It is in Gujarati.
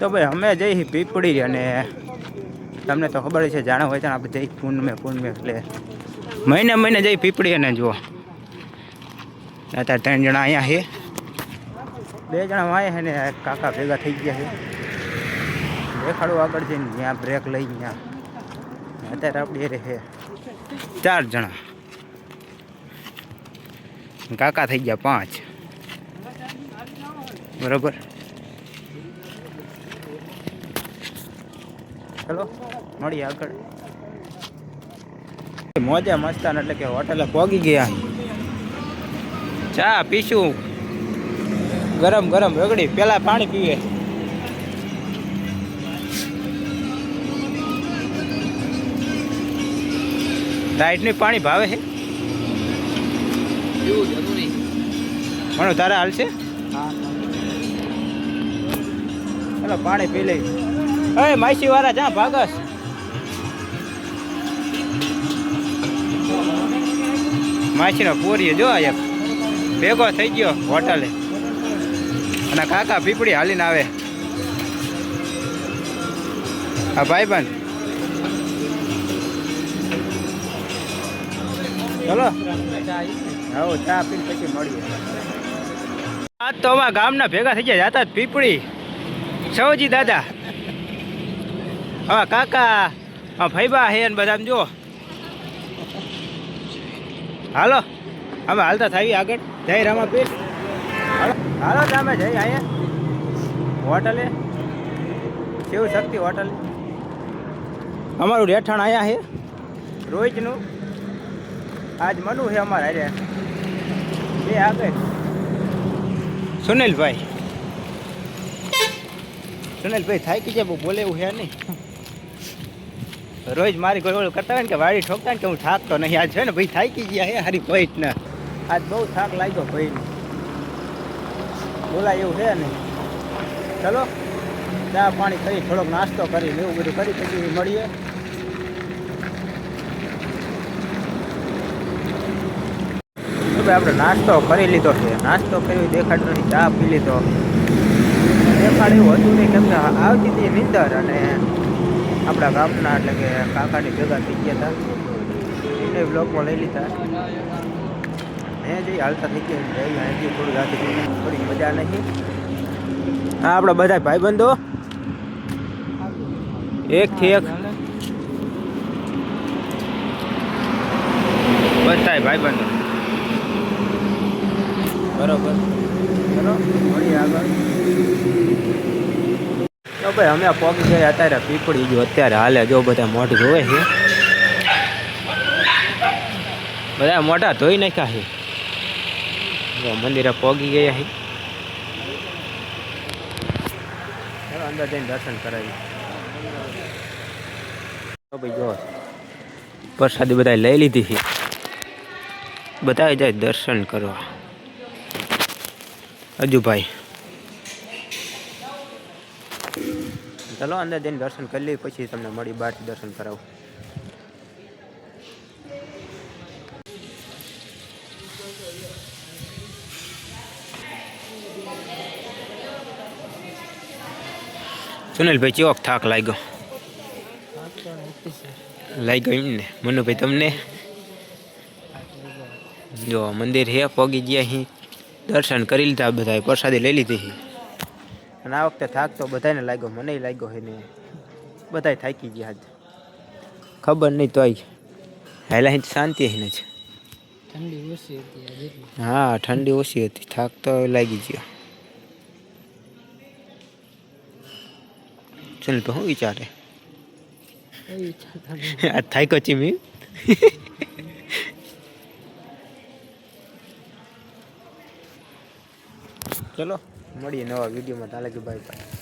તો ભાઈ, અમે જઈ પીપળી અને તમને તો ખબર છે જાણો હોય તો આપણે જઈ પૂનમે પૂનમે એટલે મહિને મહિને જઈ પીપળી અને જુઓ. અત્યારે ત્રણ જણા અહીંયા છે. બે જણા વાય છે ને, કાકા ભેગા થઈ ગયા છે. દેખાડું આગળ જઈને જ્યાં બ્રેક લઈ ત્યાં અત્યારે આપણે રહે. ચાર જણા. કાકા થઈ ગયા પાંચ. બરોબર? ચલો મળીએ આગળ. મોજે મસ્તાન એટલે કે હોટલે પોગી ગયા. ચા પીશું. ગરમ ગરમ રગડી પેલા પાણી પીવે લાઈટનું પાણી ભાવે છે? મણો તારે હાલશે ચાલો પાણી પી લઈ અરે માસી વાળા જ્યાં ભાગસ. માસીનો પૂરી જો એક. ભેગો થઈ ગયો હોટલે. અને કાકા પીપળી હાલીને આવે. હા ભાઈબંધ. ચલો. હવે ચા પીને પછી મળીએ. આજ તો અમારા ગામના ભેગા થઈ ગયા હતા પીપળી. સૌજી દાદા. હા, કાકા, હા, ભાઈબા હે ને બધા જો હાલો અમે હાલતા થાવી આગળ. જય રામાપીર. હાલો તમે જઈ અહીંયા હોટલે. શિવ શક્તિ હોટલ. અમારું રહેઠાણ અહીંયા છે રોજનું. આજ મનુ છે અમારા અરે એ આગળ. સુનિલભાઈ. સુનિલભાઈ થાય કે જે બોલે એવું છે નહીં. રોજ મારી કોઈ ઓલું કરતા હોય ને કે વાડી ઠોકતા ને કે હું થાકતો નહીં. આજ છે ને ભાઈ થાકી ગયા હે હારી પોઈન્ટ ને આજ બહુ થાક લાગ્યો ભાઈ બોલાય એવું છે નહીં. ચલો, ચા પાણી કરી થોડોક નાસ્તો કરી એવું બધું કરી પછી મળીએ. આપણે નાસ્તો કરી લીધો છે. નાસ્તો કર્યો દેખાડતો નથી ચા પી લીધો. દેખાડ એવું હતું નહીં, કેમ કે આવતી હતી નીંદર અને આપણા ગામના એટલે કે કાકાની ભેગા થઈ ગયા હતા એ બ્લોકમાં લઈ લીધા. હે જઈ હાલતા થઈ ગયા હજી થોડી રાતે થોડી મજા નહીં હા, આપણા બધા ભાઈબંધો. એકથી એક. બધાય ભાઈબંધો. બરોબર. ચલો, મળીએ આગળ. ભાઈ, અમે પગ ગયા અત્યારે પીપળી ગયું. અત્યારે હાલે જો બધા મોઢ જોવે છે. બધા મોઢા ધોઈ નાખ્યા છે. જો મંદિરે પહોંચી ગયા છે. અંદર જઈને દર્શન કરાવી ભાઈ, જો. પ્રસાદી બધા લઈ લીધી છે. બધા જાય દર્શન કરવા. હજુ ચલો અંદર જઈને દર્શન કરી લઈએ, પછી તમને મળી બહારથી દર્શન કરાવું. સુનિલભાઈ ચોક થાક લાગ્યો? લાગ્યો એમ ને? મનુભાઈ, તમને? જો, મંદિર હે, પોગી ગયા અહીં દર્શન કરી લીધા, બધાએ પ્રસાદી લઈ લીધી અને આ વખતે થાક તો બધાને લાગ્યો મને લાગ્યો હે ને. બધાય થાકી ગયા આજ ખબર નહીં તોય. હેલા અહીં શાંતિ અહીં છે. ઠંડી ઓછી હતી હા ઠંડી ઓછી હતી. થાક તો લાગી ગયો. ચાલ તો શું વિચારે? આ થાક્યો ચીમી ચલો. મળીએ નવા વિડીયોમાં. તાલે કે ભાઈ. બાય